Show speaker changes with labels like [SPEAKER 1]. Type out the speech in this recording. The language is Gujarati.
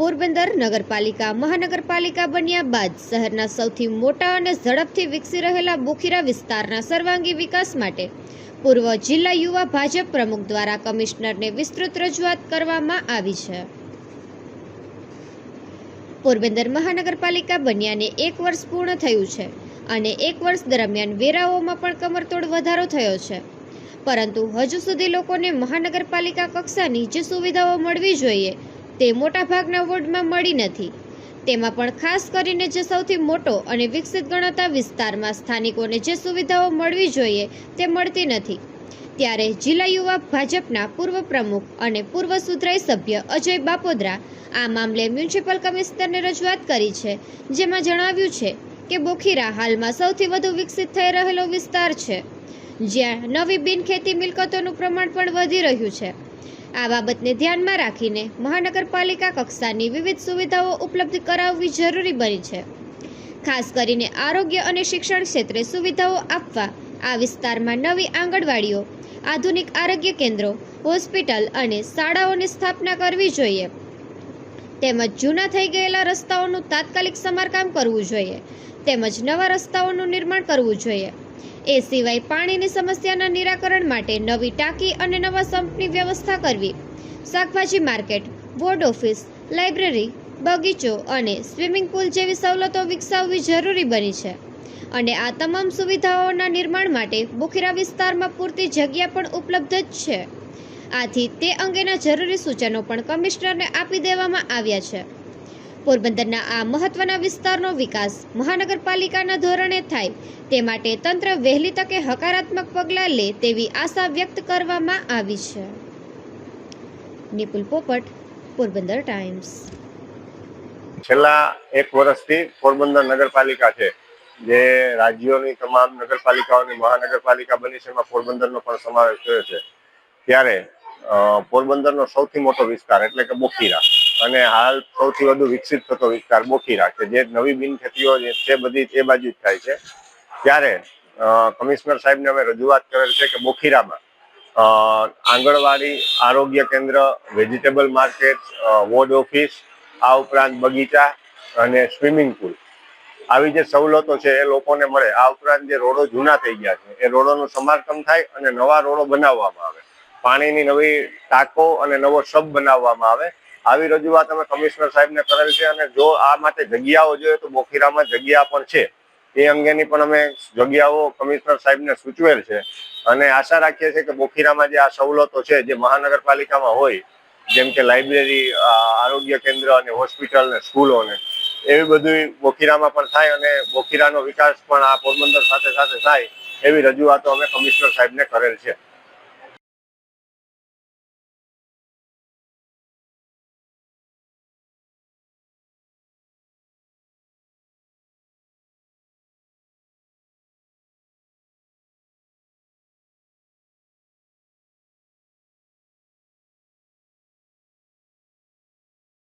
[SPEAKER 1] પોરબંદર નગરપાલિકા મહાનગરપાલિકા બન્યા બાદ શહેરના સૌથી મોટા અને ઝડપથી વિકસી રહેલા બોખીરા વિસ્તારના સર્વાંગી વિકાસ માટે પૂર્વ જિલ્લા યુવા ભાજપ પ્રમુખ દ્વારા કમિશનરને વિસ્તૃત રજૂઆત કરવામાં આવી છે. પોરબંદર મહાનગરપાલિકા બન્યાને એક વર્ષ પૂર્ણ થયું છે અને એક વર્ષ દરમિયાન વેરાઓમાં પણ કમરતોડ વધારો થયો છે. પરંતુ હજુ સુધી લોકોને મહાનગરપાલિકા કક્ષાની જે સુવિધાઓ મળવી જોઈએ તે મોટાભાગના વોર્ડમાં મળી નથી. તેમાં પણ ખાસ કરીને જે સૌથી મોટો અને વિકસિત ગણાતા વિસ્તારમાં સ્થાનિકોને જે સુવિધાઓ મળવી જોઈએ તે મળતી નથી. ત્યારે જિલ્લા યુવા ભાજપના પૂર્વ પ્રમુખ અને પૂર્વ સુધરાઈ સભ્ય અજય બાપોદરા આ મામલે મ્યુનિસિપલ કમિશનરને રજૂઆત કરી છે, જેમાં જણાવ્યું છે કે બોખીરા હાલમાં સૌથી વધુ વિકસિત થઈ રહેલો વિસ્તાર છે, જ્યાં નવી બિનખેતી મિલકતોનું પ્રમાણ પણ વધી રહ્યું છે. આ બાબતને ધ્યાનમાં રાખીને મહાનગરપાલિકા કક્ષાની વિવિધ સુવિધાઓ ઉપલબ્ધ કરાવવી જરૂરી બની છે. ખાસ કરીને આરોગ્ય અને શિક્ષણ ક્ષેત્રે સુવિધાઓ આપવા આ વિસ્તારમાં નવી આંગણવાડીઓ, આધુનિક આરોગ્ય કેન્દ્રો, હોસ્પિટલ અને શાળાઓની સ્થાપના કરવી જોઈએ. તેમજ જૂના થઈ ગયેલા રસ્તાઓનું તાત્કાલિક સમારકામ કરવું જોઈએ. તેમજ નવા રસ્તાઓનું નિર્માણ કરવું જોઈએ. એ સિવાય પાણીની સમસ્યાના નિરાકરણ માટે નવી ટાંકી અને નવા સંપની વ્યવસ્થા કરવી. શાકભાજી માર્કેટ, બોર્ડ ઓફિસ, લાઇબ્રેરી, બગીચો અને સ્વિમિંગ પુલ જેવી સવલતો વિકસાવવી જરૂરી બની છે. અને આ તમામ સુવિધાઓના નિર્માણ માટે બુખીરા વિસ્તારમાં પૂરતી જગ્યા પણ ઉપલબ્ધ જ છે. આથી તે અંગેના જરૂરી સૂચનો પણ કમિશનરને આપી દેવામાં આવ્યા છે. પોરબંદરના આ મહત્વના વિસ્તારનો વિકાસ મહાનગરપાલિકાના ધોરણે થાય તે માટે તંત્ર વહેલી તકે હકારાત્મક પગલાં લે તેવી આશા વ્યક્ત કરવામાં આવી છે. નિપુલ પોપટ, પોરબંદર ટાઈમ્સ.
[SPEAKER 2] છેલ્લા એક વર્ષથી પોરબંદર નગરપાલિકા છે, જે રાજ્યોની તમામ નગરપાલિકાઓની મહાનગરપાલિકા બની છે, એમાં પોરબંદરનો પણ સમાવેશ થયો છે. ત્યારે પોરબંદરનો સૌથી મોટો વિસ્તાર, એટલે કે બોખીરા. અને હાલ સૌથી વધુ વિકસિત થતો વિસ્તાર બોખીરા કે જે નવી બિનખેતીઓ છે બધી એ બાજુ જ થાય છે. ત્યારે કમિશનર સાહેબને અમે રજૂઆત કરેલ છે કે બોખીરામાં આંગણવાડી આરોગ્ય કેન્દ્ર, વેજીટેબલ માર્કેટ વોર્ડ ઓફિસ, આ ઉપરાંત બગીચા અને સ્વિમિંગ પુલ. આવી જે સવલતો છે એ લોકોને મળે. આ ઉપરાંત જે રોડો જૂના થઈ ગયા છે, એ રોડોનું સમારકામ થાય અને નવા રોડો બનાવવામાં આવે. પાણીની નવી ટાંકો અને નવો શબ બનાવવામાં આવે. આવી રજૂઆત અમે કમિશનર સાહેબને કરેલ છે અને જો આ માટે જગ્યાઓ જોઈએ તો બોખીરામાં જગ્યા પણ છે. એ અંગેની પણ અમે જગ્યાઓ કમિશનર સાહેબને સૂચવેલ છે. અને આશા રાખીએ છીએ કે બોખીરામાં જે આ સવલતો છે, જે મહાનગરપાલિકામાં હોય, જેમ કે લાઇબ્રેરી આરોગ્ય કેન્દ્ર અને હોસ્પિટલ ને સ્કૂલો ને એવી બધું બોખીરામાં પણ થાય અને બોખીરાનો વિકાસ પણ આ પોરબંદર સાથે સાથે થાય એવી રજૂઆતો અમે કમિશનર સાહેબને કરેલ છે.